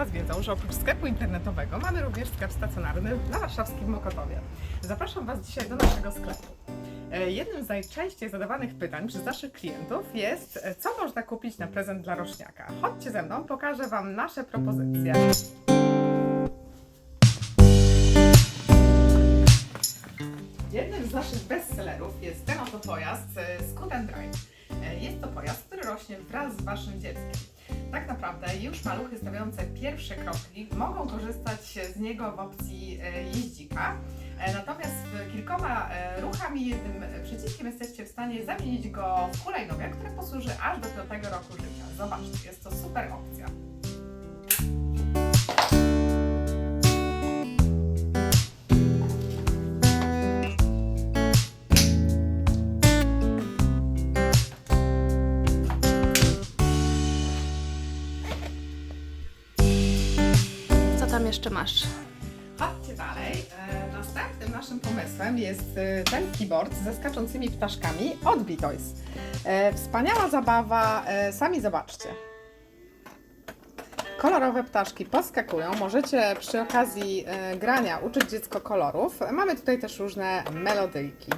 Was wiedzą, że oprócz sklepu internetowego mamy również sklep stacjonarny na warszawskim Mokotowie. Zapraszam Was dzisiaj do naszego sklepu. E, Jednym z najczęściej zadawanych pytań przez naszych klientów jest, e, co można kupić na prezent dla roczniaka. Chodźcie ze mną, pokażę Wam nasze propozycje. Jednym z naszych bestsellerów jest ten oto pojazd e, Scoot Drive. Jest to pojazd, który rośnie wraz z Waszym dzieckiem. Tak naprawdę już maluchy stawiające pierwsze kroki mogą korzystać z niego w opcji e, jeździka. E, Natomiast kilkoma e, ruchami, jednym przyciskiem jesteście w stanie zamienić go w hulajnogę, które posłuży aż do piątego roku życia. Zobaczcie, jest to super opcja. Jeszcze masz? Chodźcie dalej. E, Następnym naszym pomysłem jest e, ten keyboard ze skaczącymi ptaszkami od Bitoys. E, Wspaniała zabawa, sami zobaczcie. Kolorowe ptaszki poskakują. Możecie przy okazji grania uczyć dziecko kolorów. Mamy tutaj też różne melodyjki.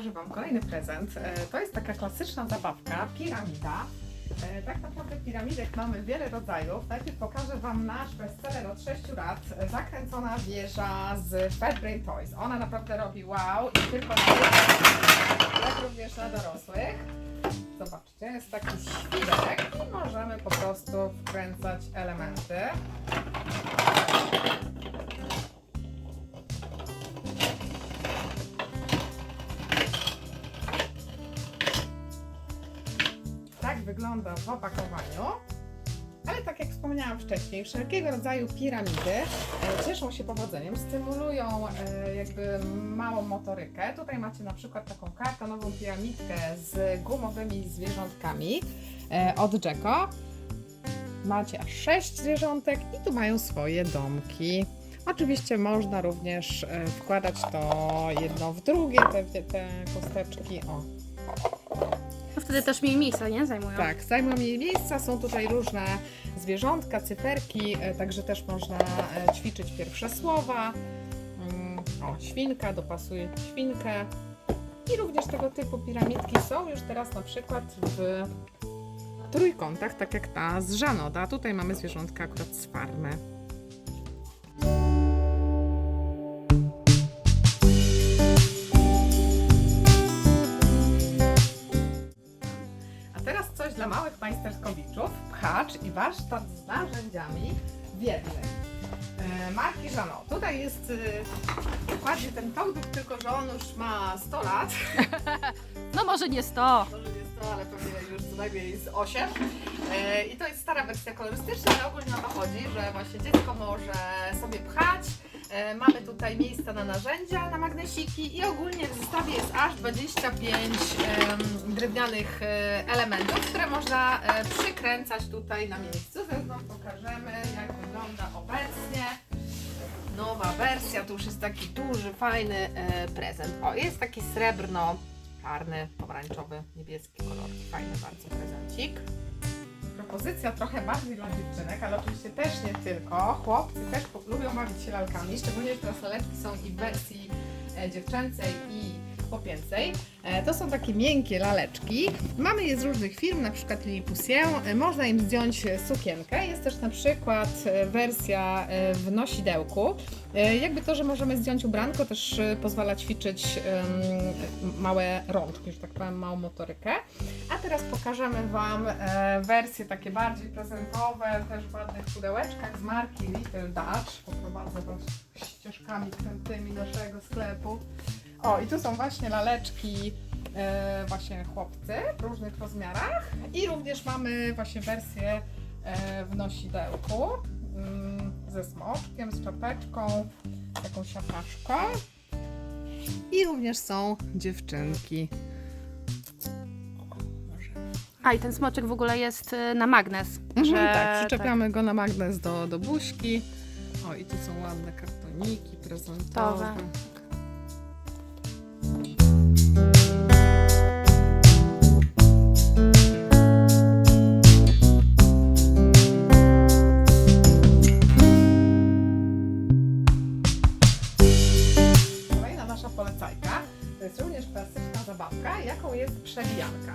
Pokażę Wam kolejny prezent. E, To jest taka klasyczna zabawka, piramida. E, Tak naprawdę piramidek mamy wiele rodzajów. Najpierw pokażę Wam nasz bestseller od 6 lat, e, zakręcona wieża z Fat Brain Toys. Ona naprawdę robi wow i tylko na dzieci, jak również na dorosłych. Zobaczcie, jest taki świrek i możemy po prostu wkręcać elementy. Wygląda w opakowaniu. Ale tak jak wspomniałam wcześniej, wszelkiego rodzaju piramidy e, cieszą się powodzeniem, stymulują e, jakby małą motorykę. Tutaj macie na przykład taką kartonową piramidkę z gumowymi zwierzątkami e, od Jacko. Macie aż 6 zwierzątek i tu mają swoje domki. Oczywiście można również wkładać to jedno w drugie, te, te kosteczki. O, wtedy też mniej miejsca, nie? Zajmują. tak, zajmują jej miejsca. Są tutaj różne zwierzątka, cyferki, e, także też można e, ćwiczyć pierwsze słowa. Mm, O, świnka, dopasuje świnkę. I również tego typu piramidki są już teraz na przykład w trójkątach, tak jak ta z Żanoda. Tutaj mamy zwierzątka akurat z farmy. Małych majsterkowiczów. Pchacz i warsztat z narzędziami w jednym. E, Marki Żano. Tutaj jest e, dokładnie ten tołduk, tylko że on już ma 100 lat. No może nie 100. Może nie 100, ale pewnie już co najmniej z 8. E, I to jest stara wersja kolorystyczna, ale ogólnie o to chodzi, że właśnie dziecko może sobie pchać. E, Mamy tutaj miejsca na narzędzia, na magnesiki i ogólnie w zestawie jest aż 25 em, drewnianych e, elementów, które można e, przykręcać tutaj na miejscu. Zaraz Wam pokażemy, jak wygląda obecnie. Nowa wersja, to już jest taki duży, fajny prezent. O, jest taki srebrno czarny, pomarańczowy, niebieski kolor. Fajny bardzo prezencik. Propozycja trochę bardziej dla dziewczynek, ale oczywiście też nie tylko. Chłopcy też lubią bawić się lalkami, szczególnie, że teraz laleczki są i w wersji e, dziewczęcej i chłopięcej. E, to są takie miękkie laleczki. Mamy je z różnych firm, na przykład Lilliputier. E, Można im zdjąć sukienkę. Jest też na przykład wersja w nosidełku. Jakby to, że możemy zdjąć ubranko, też pozwala ćwiczyć małe rączki, że tak powiem, małą motorykę. Teraz pokażemy Wam e, wersje takie bardziej prezentowe, też w ładnych pudełeczkach z marki Little Dutch. Poprowadzę Was ścieżkami krętymi naszego sklepu. O, i tu są właśnie laleczki e, właśnie chłopcy w różnych rozmiarach i również mamy właśnie wersję e, w nosidełku mm, ze smoczkiem, z czapeczką, taką siapaszką. I również są dziewczynki. A i ten smoczek w ogóle jest y, na magnes. Mhm, że- tak, przyczepiamy go na magnes do, do buźki. O, i tu są ładne kartoniki. prezentowe. Towe. Kolejna nasza polecajka to jest również klasyczna zabawka, jaką jest przebijanka.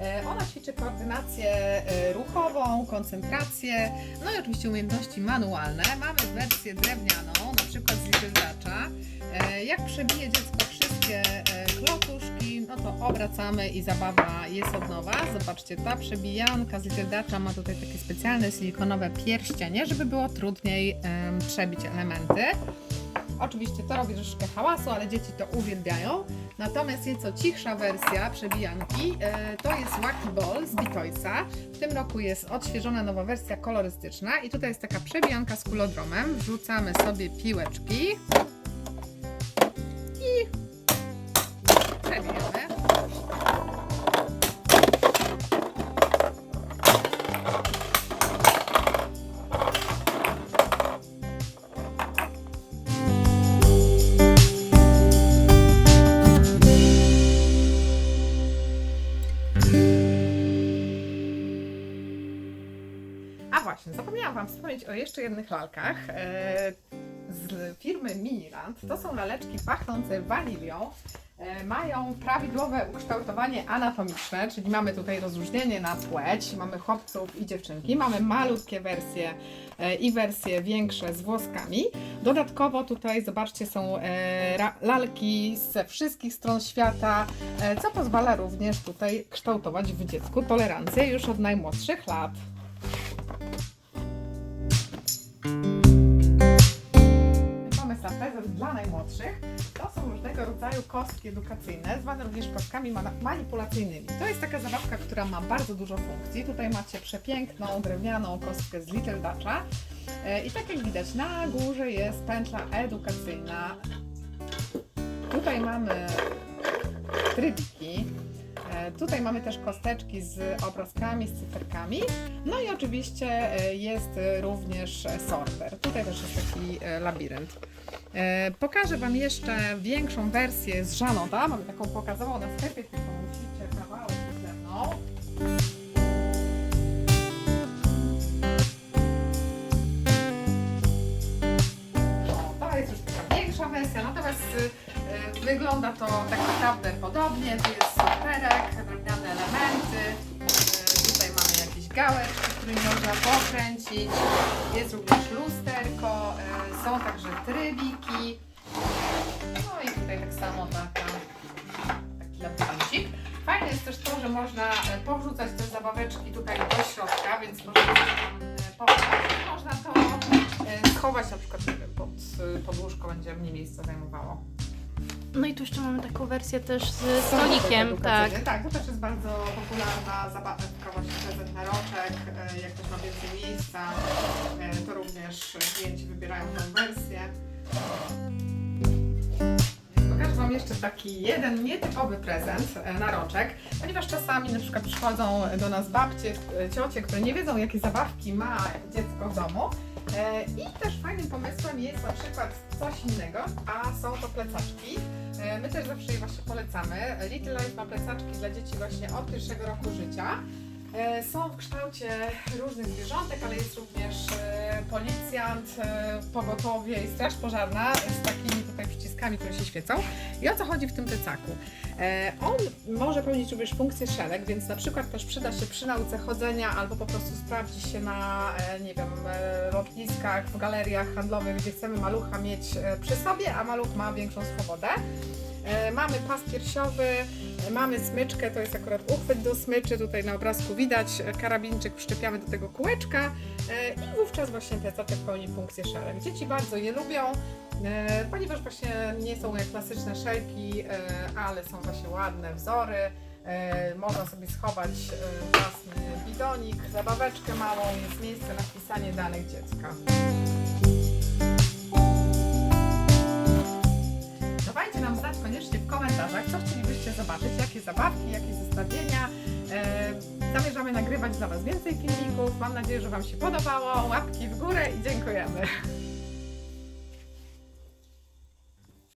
E, Ona ćwiczy koordynację e, ruchową, koncentrację, no i oczywiście umiejętności manualne. Mamy wersję drewnianą, na przykład z lityldacza. Jak przebije dziecko wszystkie e, klocuszki, no to obracamy i zabawa jest od nowa. Zobaczcie, ta przebijanka z lityldacza ma tutaj takie specjalne silikonowe pierścienie, żeby było trudniej przebić elementy. Oczywiście to robi troszeczkę hałasu, ale dzieci to uwielbiają. Natomiast nieco cichsza wersja przebijanki e, to jest Wacky Ball z Bitoysa. W tym roku jest odświeżona nowa wersja kolorystyczna i tutaj jest taka przebijanka z kulodromem. Wrzucamy sobie piłeczki Wam wspomnieć o jeszcze jednych lalkach e, z firmy Miniland. To są laleczki pachnące wanilią. E, Mają prawidłowe ukształtowanie anatomiczne, czyli mamy tutaj rozróżnienie na płeć. Mamy chłopców i dziewczynki. Mamy malutkie wersje e, i wersje większe z włoskami. Dodatkowo tutaj, zobaczcie, są lalki ze wszystkich stron świata, co pozwala również tutaj kształtować w dziecku tolerancję już od najmłodszych lat. Dla najmłodszych. To są różnego rodzaju kostki edukacyjne, zwane również kostkami manipulacyjnymi. To jest taka zabawka, która ma bardzo dużo funkcji. Tutaj macie przepiękną, drewnianą kostkę z Little Dutcha. E, I tak jak widać, na górze jest pętla edukacyjna. Tutaj mamy trybiki. Tutaj mamy też kosteczki z obrazkami, z cyferkami. No i oczywiście e, jest również sorter. Tutaj też jest taki e, labirynt. E, Pokażę Wam jeszcze większą wersję z Żanoda. Mamy taką pokazową na sklepie, tylko musicie kawałek ze mną. To jest już taka większa wersja, natomiast wygląda to tak naprawdę podobnie. Tu jest sorterek, drewniane elementy. Y, tutaj mamy jakieś gałeczki, którymi można pokręcić. Jest również lusterko, y, są także trybiki. No i tutaj tak samo taka, taki labiryncik. Fajne jest też to, że można e, powrzucać te zabaweczki tutaj do środka, więc można e, to e, schować na przykład pod, e, pod łóżko, będzie mniej miejsca zajmowało. No i tu jeszcze mamy taką wersję też z stolikiem, tak. Tak, to też jest bardzo popularna zabawka właśnie prezent na roczek. E, Jak ktoś ma więcej miejsca, e, to również klienci wybierają tę wersję. Pokażę Wam jeszcze taki jeden nietypowy prezent e, na roczek, ponieważ czasami na przykład przychodzą do nas babcie, ciocie, które nie wiedzą jakie zabawki ma dziecko w domu. E, I też fajnym pomysłem jest na przykład coś innego, a są to plecaczki. E, My też zawsze je właśnie polecamy. Little Life ma plecaczki dla dzieci właśnie od pierwszego roku życia. E, Są w kształcie różnych zwierzątek, ale jest również policjant, pogotowie i straż pożarna z takimi tutaj przyciskami, które się świecą. I o co chodzi w tym plecaku? E, On może pełnić również funkcję szelek, więc na przykład też przyda się przy nauce chodzenia albo po prostu sprawdzi się na, e, nie wiem, e, lotniskach, w galeriach handlowych, gdzie chcemy malucha mieć przy sobie, a maluch ma większą swobodę. E, Mamy pas piersiowy, e, mamy smyczkę, to jest akurat uchwyt do smyczy, tutaj na obrazku widać, e, karabinczyk przyczepiamy do tego kółeczka i wówczas właśnie plecaczek pełni funkcję szelek. Dzieci bardzo je lubią, ponieważ właśnie nie są jak klasyczne szelki, ale są właśnie ładne wzory. Można sobie schować własny bidonik, zabaweczkę małą, jest miejsce na wpisanie danych dziecka. E, zamierzamy nagrywać dla Was więcej filmików. Mam nadzieję, że Wam się podobało. Łapki w górę i dziękujemy.